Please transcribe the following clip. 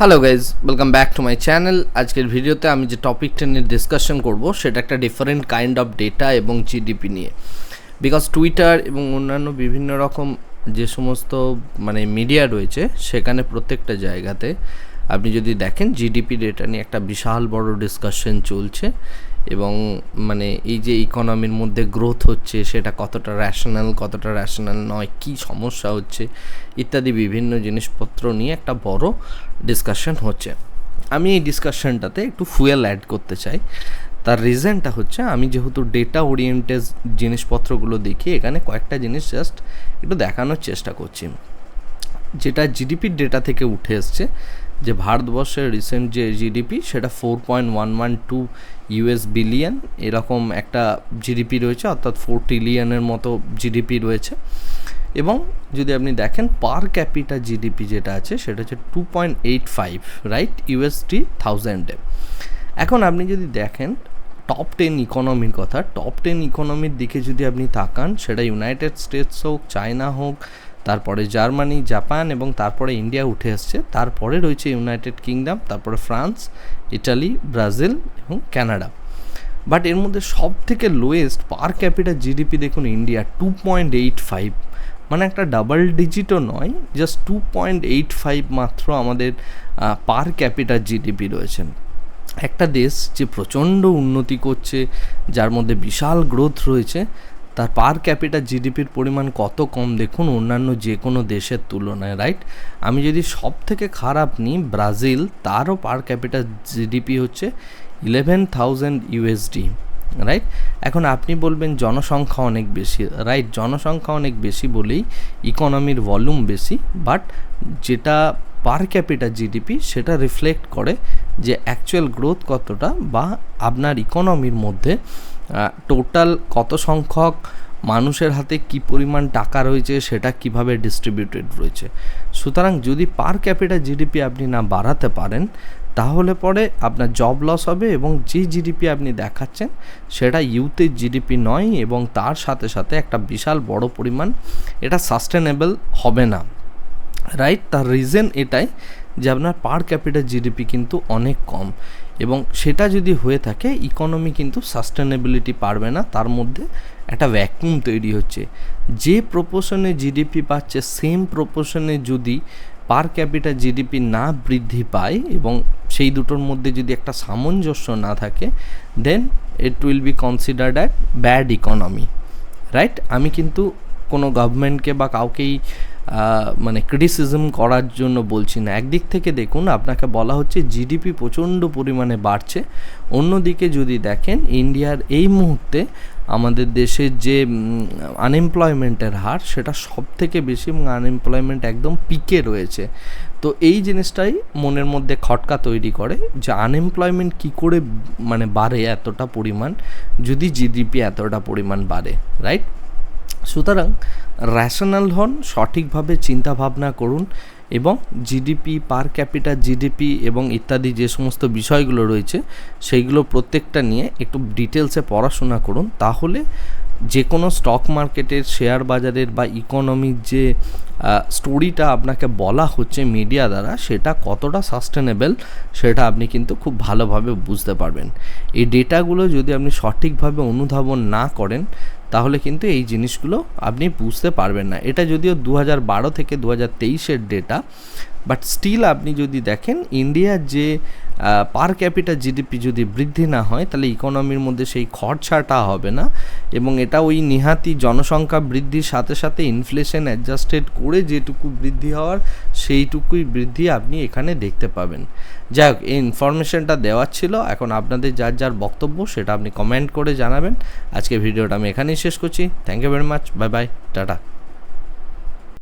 Hello guys welcome back to my channel আজকের ভিডিওতে আমি যে টপিকটা নিয়ে ডিসকাশন করব, সেটা একটা ডিফারেন্ট কাইন্ড অফ ডেটা এবং জিডিপি নিয়ে। বিকজ টুইটার এবং অন্যান্য বিভিন্ন রকম যে সমস্ত মানে মিডিয়া রয়েছে, সেখানে প্রত্যেকটা জায়গাতে আপনি যদি দেখেন জিডিপি ডেটা নিয়ে একটা বিশাল বড় ডিসকাশন চলছে। এবং মানে এই যে ইকোনমির মধ্যে গ্রোথ হচ্ছে, সেটা কতটা র্যাশনাল কতটা র্যাশনাল নয়, কি সমস্যা হচ্ছে, ইত্যাদি বিভিন্ন জিনিসপত্র নিয়ে একটা বড় ডিসকাশন হচ্ছে। আমি এই ডিসকাশনটাতে একটু ফুয়েল অ্যাড করতে চাই। তার রিজনটা হচ্ছে, আমি যেহেতু ডেটা ওরিয়েন্টেড জিনিসপত্রগুলো দেখি, এখানে কয়েকটা জিনিস জাস্ট একটু দেখানোর চেষ্টা করছি। যেটা জিডিপির ডেটা থেকে উঠে এসছে, যে ভারতবর্ষের রিসেন্ট যে জিডিপি সেটা four point one one two US billion এরকম একটা জিডিপি রয়েছে, অর্থাৎ ফোর ট্রিলিয়নের মতো জিডিপি রয়েছে। এবং যদি আপনি দেখেন পার ক্যাপিটা জিডিপি যেটা আছে, সেটা হচ্ছে two point eight five right UST থাউজেন্ডে এখন আপনি যদি দেখেন টপ টেন ইকোনমির কথা টপ টেন ইকোনমির দিকে যদি আপনি তাকান, সেটা ইউনাইটেড স্টেটস হোক চায়না হোক তারপরে জার্মানি, জাপান এবং তারপরে ইন্ডিয়া উঠে আসছে। তারপরে রয়েছে ইউনাইটেড কিংডম, তারপরে ফ্রান্স, ইটালি, ব্রাজিল এবং কানাডা। বাট এর মধ্যে সব থেকে লোয়েস্ট পার ক্যাপিটা জিডিপি দেখুন India two point eight five মানে একটা ডাবল ডিজিটও নয় just two point eight five মাত্র আমাদের পার ক্যাপিটাল জিডিপি রয়েছে। একটা দেশ যে প্রচণ্ড উন্নতি করছে, যার মধ্যে বিশাল গ্রোথ রয়েছে তার পার ক্যাপিটাল জিডিপির পরিমাণ কত কম দেখুন অন্যান্য যে কোনো দেশের তুলনায় রাইট আমি যদি সব থেকে খারাপ নিই ব্রাজিল, তারও পার ক্যাপিটাল জিডিপি হচ্ছে ইলেভেন থাউজেন্ড ইউএসডি রাইট এখন আপনি বলবেন জনসংখ্যা অনেক বেশি রাইট জনসংখ্যা অনেক বেশি বলেই ইকোনমির ভলিউম বেশি বাট যেটা পার ক্যাপিটাল জিডিপি সেটা রিফ্লেক্ট করে যে অ্যাকচুয়াল গ্রোথ কতটা বা আপনার ইকোনমির মধ্যে টোটাল কত সংখ্যক মানুষের হাতে কি পরিমাণ টাকা রয়েছে সেটা কীভাবে ডিস্ট্রিবিউটেড রয়েছে? সুতরাং যদি পার ক্যাপিটাল জিডিপি আপনি না বাড়াতে পারেন, তাহলে পরে আপনার জব লস হবে এবং যে জিডিপি আপনি দেখাচ্ছেন, সেটা ইউথের জিডিপি নয় এবং তার সাথে সাথে একটা বিশাল বড় পরিমাণ এটা সাস্টেনেবল হবে না। রাইট তার রিজন এটাই যে আপনার পার ক্যাপিটাল জিডিপি কিন্তু অনেক কম। এবং সেটা যদি হয়ে থাকে ইকোনমি কিন্তু সাস্টেনেবিলিটি পারবে না, তার মধ্যে একটা ভ্যাকুম তৈরি হচ্ছে। যে প্রপোশনে জিডিপি পাচ্ছে সেম প্রপোশনে যদি পার ক্যাপিটাল জিডিপি না বৃদ্ধি পায় এবং সেই দুটোর মধ্যে যদি একটা সামঞ্জস্য না থাকে then it will be considered at bad economy right আমি কিন্তু কোনো গভর্নমেন্টকে বা কাউকেই মানে ক্রিটিসিজম করার জন্য বলছি না। একদিক থেকে দেখুন, আপনাকে বলা হচ্ছে জিডিপি প্রচণ্ড পরিমাণে বাড়ছে। অন্যদিকে যদি দেখেন ইন্ডিয়ার এই মুহূর্তে আমাদের দেশের যে আনএমপ্লয়মেন্টের হার, সেটা সব থেকে বেশি এবং আনএমপ্লয়মেন্ট একদম পিকে রয়েছে। তো এই জিনিসটাই মনের মধ্যে খটকা তৈরি করে যে আনএমপ্লয়মেন্ট কী করে মানে বাড়ে এতটা পরিমাণ, যদি জিডিপি এতটা পরিমাণ বাড়ে রাইট সুতরাং র্যাশনাল হন, সঠিকভাবে চিন্তা ভাবনা করুন এবং জিডিপি পার ক্যাপিটাল জিডিপি এবং ইত্যাদি যে সমস্ত বিষয়গুলো রয়েছে, সেইগুলো প্রত্যেকটা নিয়ে একটু ডিটেলসে পড়াশোনা করুন। তাহলে যে কোনো স্টক মার্কেটের শেয়ার বাজারের বা ইকোনমির যে স্টোরিটা আপনাকে বলা হচ্ছে মিডিয়া দ্বারা, সেটা কতটা সাস্টেনেবল সেটা আপনি কিন্তু খুব ভালোভাবে বুঝতে পারবেন। এই ডেটাগুলো যদি আপনি সঠিকভাবে অনুধাবন না করেন তাহলে কিন্তু এই জিনিসগুলো আপনি বুঝতে পারবেন না। এটা যদিও দু বারো থেকে দু হাজার তেইশের ডেটা বাট স্টিল আপনি যদি দেখেন ইন্ডিয়ার যে পার ক্যাপিটাল জিডিপি যদি বৃদ্ধি না হয়, তাহলে ইকোনমির মধ্যে সেই খরচাটা হবে না। এবং এটা ওই নিহাতি জনসংখ্যা বৃদ্ধির সাথে সাথে ইনফ্লেশন অ্যাডজাস্টেড করে যেটুকু বৃদ্ধি হওয়ার, সেইটুকুই বৃদ্ধি আপনি এখানে দেখতে পাবেন। যাই হোক, এই ইনফরমেশনটা দেওয়ার ছিল। এখন আপনাদের যার যার বক্তব্য, সেটা আপনি কমেন্ট করে জানাবেন। আজকে ভিডিওটা আমি এখানেই শেষ করছি। Thank you very much bye bye tata.